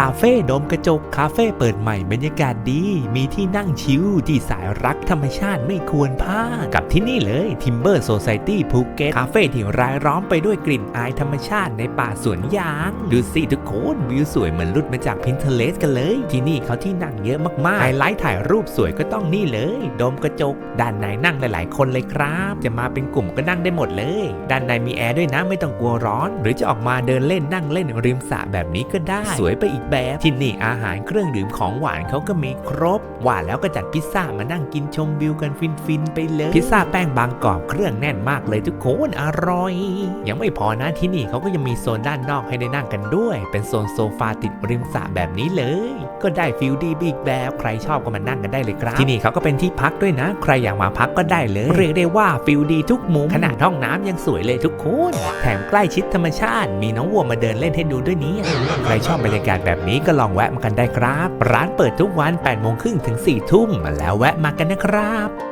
คาเฟ่ดมกระจกคาเฟ่เปิดใหม่บรรยากาศดี มีที่นั่งชิลที่สายรักธรรมชาติไม่ควรพลาดกับที่นี่เลย Timber Society ภูเก็ตคาเฟ่ที่รายล้อมไปด้วยกลิ่นอายธรรมชาติในป่าสวนยาง ดูสิทุกคนวิวสวยเหมือนลุดมาจาก Pinterest กันเลย ที่นี่เขาที่นั่งเยอะมากๆไฮไลท์ถ่ายรูปสวยก็ต้องนี่เลย ดมกระจก ด้านในนั่งหลาย ๆ คนเลยครับ จะมาเป็นกลุ่มก็นั่งได้หมดเลย ด้านในมีแอร์ด้วยนะไม่ต้องกลัวร้อน หรือจะออกมาเดินเล่นนั่งเล่นริมสระแบบนี้ก็ได้ สวยไปอีกแบบที่นี่อาหารเครื่องดื่มของหวานเขาก็มีครบ หว่าแล้วก็จัดพิซซ่ามานั่งกินชมวิวกันฟินๆไปเลย พิซซ่าแป้งบางกรอบเครื่องแน่นมากเลยทุกคนอร่อย ยังไม่พอนะที่นี่เขาก็ยังมีโซนด้านนอกให้ได้นั่งกันด้วย เป็นโซนโซฟาติดริมสระแบบนี้เลย ก็ได้ฟิลดีบีกแบบใครชอบก็มานั่งกันได้เลยครับที่นี่เขาก็เป็นที่พักด้วยนะ ใครอยากมาพักก็ได้เลย เรียกได้ว่าฟิลดีทุกมุมขนาดห้องน้ำยังสวยเลยทุกคนแถมใกล้ชิดธรรมชาติ มีน้องวัวมาเดินเล่นให้ดูด้วยนี่ใครชอบบรรยากาศแบบแบบนี้ก็ลองแวะมากันได้ครับ ร้านเปิดทุกวัน8โมงครึ่งถึง4ทุ่ม แล้วแวะมากันนะครับ